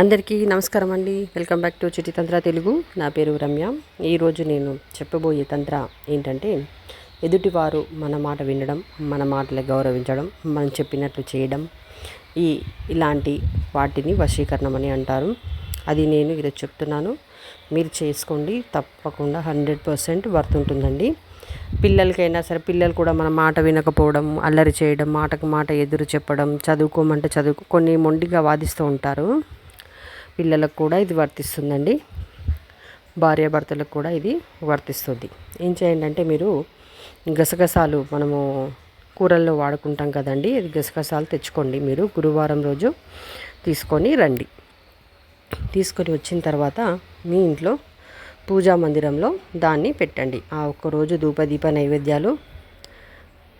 అందరికీ నమస్కారం అండి. వెల్కమ్ బ్యాక్ టు చిటి తంత్ర తెలుగు. నా పేరు రమ్య. ఈరోజు నేను చెప్పబోయే తంత్ర ఏంటంటే ఎదుటివారు మన మాట వినడం మన మాటలు గౌరవించడం మనం చెప్పినట్లు చేయడం. ఈ ఇలాంటి వాటిని వశీకరణం అని అంటారు. అది నేను ఈరోజు చెప్తున్నాను. మీరు చేసుకోండి. తప్పకుండా హండ్రెడ్ పర్సెంట్ వర్త్ ఉంటుందండి. పిల్లలకైనా సరే పిల్లలు కూడా మన మాట వినకపోవడం అల్లరి చేయడం మాటకు మాట ఎదురు చెప్పడం చదువుకోమంటే చదువుకో కొన్ని మొండిగా వాదిస్తూ ఉంటారు. పిల్లలకు కూడా ఇది వర్తిస్తుందండి. భార్యాభర్తలకు కూడా ఇది వర్తిస్తుంది. ఏం చేయండి అంటే మీరు గసగసాలు మనము కూరల్లో వాడుకుంటాం కదండి ఇది గసగసాలు తెచ్చుకోండి మీరు. గురువారం రోజు తీసుకొని రండి. తీసుకొని వచ్చిన తర్వాత మీ ఇంట్లో పూజా మందిరంలో దాన్ని పెట్టండి. ఆ ఒక్కరోజు ధూపదీప నైవేద్యాలు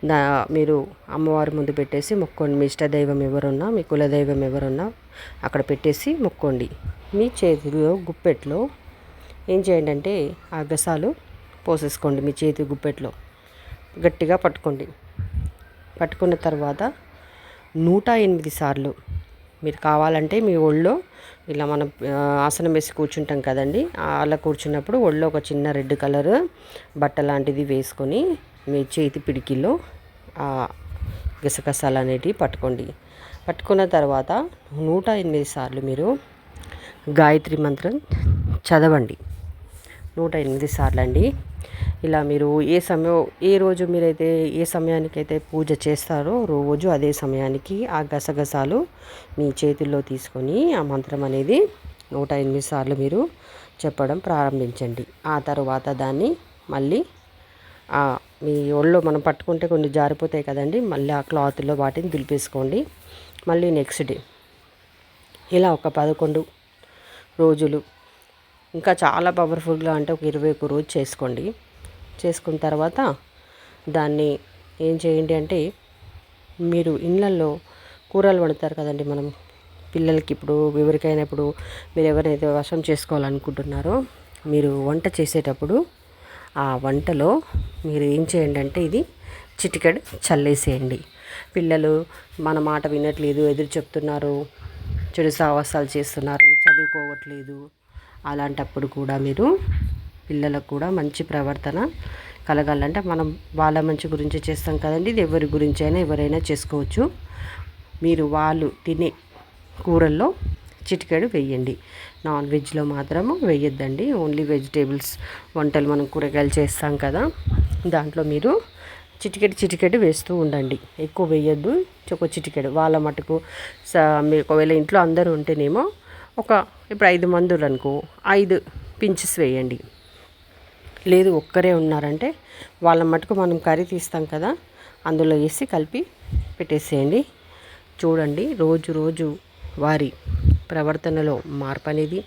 దా మీరు అమ్మవారి ముందు పెట్టేసి మొక్కోండి. మీ ఇష్టదైవం ఎవరున్నా మీ కులదైవం ఎవరున్నా అక్కడ పెట్టేసి మొక్కోండి. మీ చేతిలో గుప్పెట్లో ఏం చేయండి అంటే ఆ గసాలు పోసేసుకోండి మీ చేతి గుప్పెట్లో. గట్టిగా పట్టుకోండి. పట్టుకున్న తర్వాత నూట ఎనిమిది సార్లు మీరు కావాలంటే మీ ఒళ్ళో ఇలా మనం ఆసనం వేసి కూర్చుంటాం కదండి. అలా కూర్చున్నప్పుడు ఒళ్ళో ఒక చిన్న రెడ్ కలర్ బట్ట లాంటిది వేసుకొని మీ చేతి పిడికిలో గసగసాలు అనేటివి పట్టుకోండి. పట్టుకున్న తర్వాత నూట ఎనిమిది సార్లు మీరు గాయత్రి మంత్రం చదవండి. నూట ఎనిమిది సార్లు అండి. ఇలా మీరు ఏ సమయం ఏ రోజు మీరైతే ఏ సమయానికైతే పూజ చేస్తారో రోజు అదే సమయానికి ఆ గసగసాలు మీ చేతుల్లో తీసుకొని ఆ మంత్రం అనేది నూట ఎనిమిది సార్లు మీరు చెప్పడం ప్రారంభించండి. ఆ తర్వాత దాన్ని మళ్ళీ మీ ఒళ్ళో మనం పట్టుకుంటే కొన్ని జారిపోతాయి కదండి. మళ్ళీ ఆ క్లాత్లో వాటిని దులిపేసుకోండి. మళ్ళీ నెక్స్ట్ డే ఇలా ఒక పదకొండు రోజులు. ఇంకా చాలా పవర్ఫుల్గా అంటే ఒక ఇరవై ఒక రోజు చేసుకోండి. చేసుకున్న తర్వాత దాన్ని ఏం చేయండి అంటే మీరు ఇళ్ళల్లో కూరలు వండుతారు కదండి మనం. పిల్లలకి ఇప్పుడు ఎవరికైనా ఇప్పుడు మీరు ఎవరైతే వశం చేసుకోవాలనుకుంటున్నారో మీరు వంట చేసేటప్పుడు ఆ వంటలో మీరు ఏం చేయండి అంటే ఇది చిటికెడు చల్లేసేయండి. పిల్లలు మన మాట వినట్లేదు ఎదురు చెప్తున్నారు చెడు సావాసాలు చేస్తున్నారు చదువుకోవట్లేదు. అలాంటప్పుడు కూడా మీరు పిల్లలకు కూడా మంచి ప్రవర్తన కలగాలంటే మనం వాళ్ళ మంచి గురించి చేస్తాం కదండి. ఇది ఎవరి గురించి అయినా ఎవరైనా చేసుకోవచ్చు. మీరు వాళ్ళు తినే కూరల్లో చిటికెడు వేయండి నాన్ వెజ్లో మాత్రము వేయొద్దండి ఓన్లీ వెజిటేబుల్స్ వంటలు మనం కూరగాయలు చేస్తాం కదా దాంట్లో మీరు చిటికెడు చిటికెడు వేస్తూ ఉండండి. ఎక్కువ వేయొద్దు ఒక చిటికెడు. వాళ్ళ మటుకు మీరు ఒకవేళ ఇంట్లో అందరూ ఉంటేనేమో ఒక ఇప్పుడు ఐదు మందులు అనుకో ఐదు పించెస్ వేయండి. లేదు ఒక్కరే ఉన్నారంటే వాళ్ళ మటుకు మనం కర్రీ తీస్తాం కదా అందులో వేసి కలిపి పెట్టేసేయండి. చూడండి రోజు రోజు వారి ప్రవర్తనలో మార్పు అనేది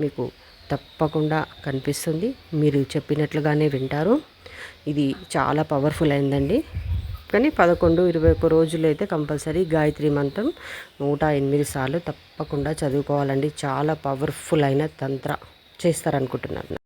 మీకు తప్పకుండా కనిపిస్తుంది. మీరు చెప్పినట్లుగానే వింటారు. ఇది చాలా పవర్ఫుల్ అయిందండి. కానీ పదకొండు ఇరవై ఒక్క రోజులు అయితే కంపల్సరీ గాయత్రి మంత్రం నూట ఎనిమిది సార్లు తప్పకుండా చదువుకోవాలండి. చాలా పవర్ఫుల్ అయిన తంత్ర చేస్తారనుకుంటున్నాను.